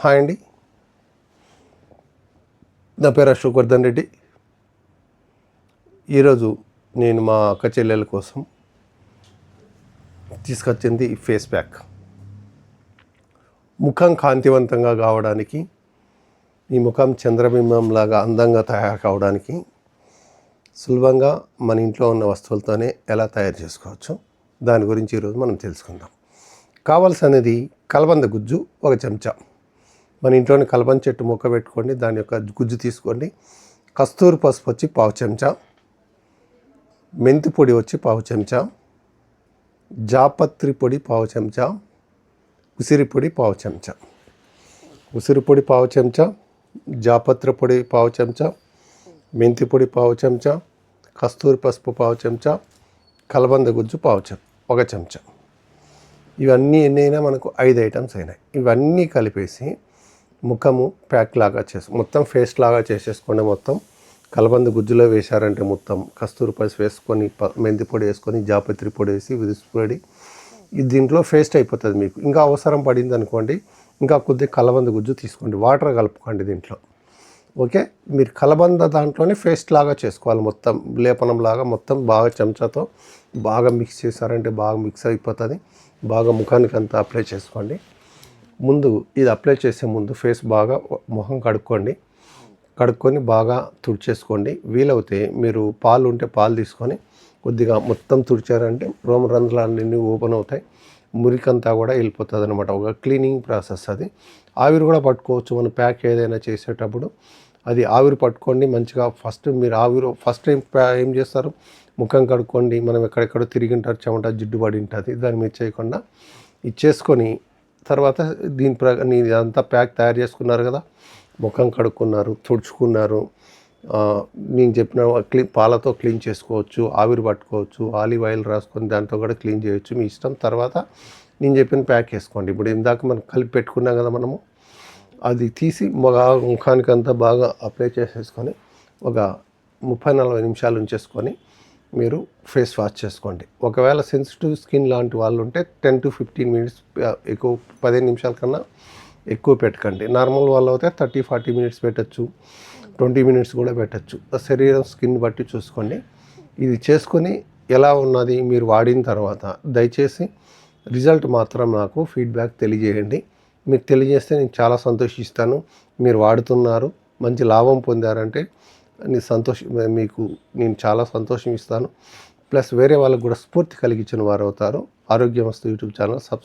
Hi అండి. నా పేరు అశోక్ వర్ధన్ రెడ్డి. ఈరోజు నేను మా అక్క చెల్లెల కోసం తీసుకొచ్చింది ఫేస్ ప్యాక్. ముఖం కాంతివంతంగా కావడానికి ఈ ముఖం చంద్రబింబం లాగా అందంగా తయారు కావడానికి సులభంగా మన ఇంట్లో ఉన్న వస్తువులతోనే ఎలా తయారు చేసుకోవచ్చు దాని గురించి ఈరోజు మనం తెలుసుకుందాం. కావాల్సినది కలబంద గుజ్జు ఒక చెంచా. మన ఇంట్లోని కలబంద చెట్టు మొక్క పెట్టుకోండి దాని యొక్క గుజ్జు తీసుకోండి. కస్తూరి పసుపు వచ్చి పావు చెంచా మెంతి పొడి వచ్చి పావు చెంచా జాపత్రి పొడి పావు చెంచా ఉసిరి పొడి పావు చెంచా. ఉసిరి పొడి పావు చెంచా జాపత్రి పొడి పావు చెంచా మెంతి పొడి పావు చెంచా కస్తూరి పసుపు పావు చెంచా కలబంద గుజ్జు పావు చెం ఒక చెంచా. ఇవన్నీ ఎన్నైనా మనకు ఐదు ఐటమ్స్ అయినాయి. ఇవన్నీ కలిపేసి ముఖము ప్యాక్ లాగా చేసి మొత్తం ఫేస్ లాగా చేసేసుకోండి మొత్తం కలబంద గుజ్జులో వేశారంటే మొత్తం కస్తూరి పసి వేసుకొని ప- మెంతి పొడి వేసుకొని జాపత్రి పొడి వేసి విదిసిపొడి ఇది దీంట్లో ఫేస్ట్ అయిపోతుంది మీకు. ఇంకా అవసరం పడింది అనుకోండి ఇంకా కొద్దిగా కలబంద గుజ్జు తీసుకోండి వాటర్ కలుపుకోండి దీంట్లో. ఓకే? మీరు కలబంద దాంట్లోనే పేస్ట్ లాగా చేసుకోవాలి మొత్తం. లేపనం లాగా మొత్తం బాగా చెంచాతో బాగా మిక్స్ చేశారంటే బాగా మిక్స్ అయిపోతుంది. బాగా ముఖానికి అంతా అప్లై చేసుకోండి. ముందు ఇది అప్లై చేసే ముందు ఫేస్ బాగా ముఖం కడుక్కోండి. కడుక్కొని బాగా తుడిచేసుకోండి. వీలవుతే మీరు పాలు ఉంటే పాలు తీసుకొని కొద్దిగా మొత్తం తుడిచారంటే రోమరంధ్రాలన్నీ ఓపెన్ అవుతాయి. మురికంతా కూడా వెళ్ళిపోతుంది అనమాట ఒక క్లీనింగ్ ప్రాసెస్ అది. ఆవిరి కూడా పట్టుకోవచ్చు. మనం ప్యాక్ ఏదైనా చేసేటప్పుడు అది ఆవిరి పట్టుకోండి. మంచిగా ఫస్ట్ మీరు ఆవిరి ఫస్ట్ టైం ఏం చేస్తారు? ముఖం కడుక్కోండి. మనం ఎక్కడెక్కడో తిరిగి ఉంటారు. చెమట జిడ్డు పడి ఉంటుంది. దాన్ని మీరు చేయకుండా ఇది చేసుకొని తర్వాత దీని ప్రకారం ఇదంతా ప్యాక్ తయారు చేసుకున్నారు కదా? ముఖం కడుక్కున్నారు తుడుచుకున్నారు నేను చెప్పిన క్లీ పాలతో క్లీన్ చేసుకోవచ్చు ఆవిరి పట్టుకోవచ్చు ఆలివ్ ఆయిల్ రాసుకొని దాంతో కూడా క్లీన్ చేయొచ్చు మీ ఇష్టం. తర్వాత నేను చెప్పిన ప్యాక్ వేసుకోండి. ఇప్పుడు ఇందాక మనం కలిపి పెట్టుకున్నాం కదా మనము అది తీసి మగ ముఖానికి అంతా బాగా అప్లై చేసేసుకొని ఒక ముప్పై నలభై నిమిషాలు ఉంచేసుకొని మీరు ఫేస్ వాష్ చేసుకోండి. ఒకవేళ సెన్సిటివ్ స్కిన్ లాంటి వాళ్ళు ఉంటే టెన్ టు ఫిఫ్టీన్ మినిట్స్ ఎక్కువ పదిహేను నిమిషాల కన్నా ఎక్కువ పెట్టకండి. నార్మల్ వాళ్ళు అయితే థర్టీ ఫార్టీ మినిట్స్ పెట్టచ్చు. ట్వంటీ మినిట్స్ కూడా పెట్టచ్చు. శరీరం స్కిన్ బట్టి చూసుకోండి. ఇది చేసుకొని ఎలా ఉన్నది మీరు వాడిన తర్వాత దయచేసి రిజల్ట్ మాత్రం నాకు ఫీడ్బ్యాక్ తెలియజేయండి. మీరు తెలియజేస్తే నేను చాలా సంతోషిస్తాను. మీరు వాడుతున్నారు మంచి లాభం పొందారంటే సంతోష మీకు నేను చాలా సంతోషం ఇస్తాను. ప్లస్ వేరే వాళ్ళకు కూడా స్ఫూర్తి కలిగించిన వారు అవుతారు ఆరోగ్యమస్తు యూట్యూబ్ ఛానల్ సబ్స్క్రైబ్